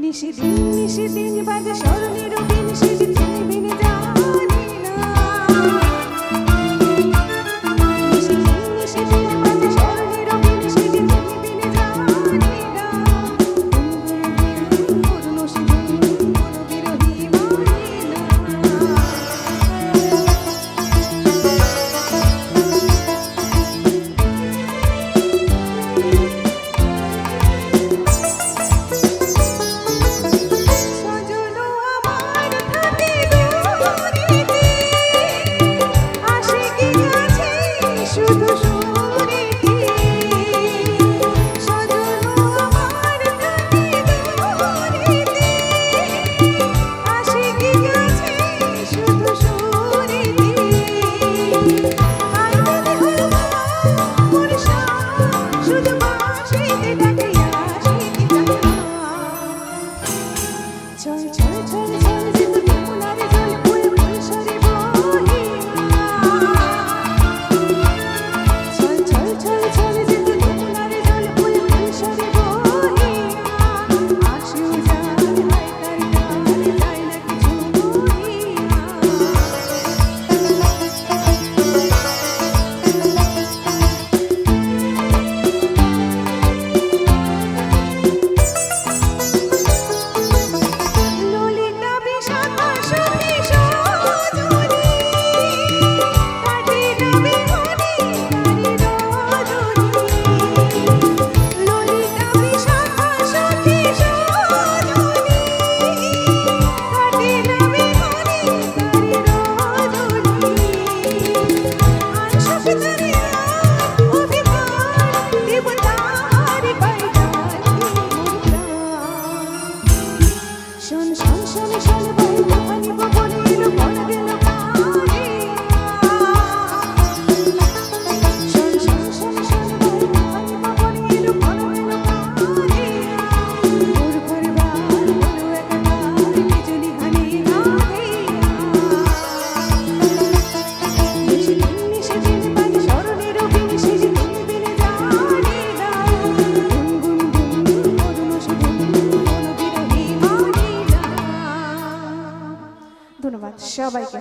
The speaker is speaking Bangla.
নিশিদিন নিশিদিন বাজে স্মরণের বিন সেদিন বিনে 就能 সবাইকে।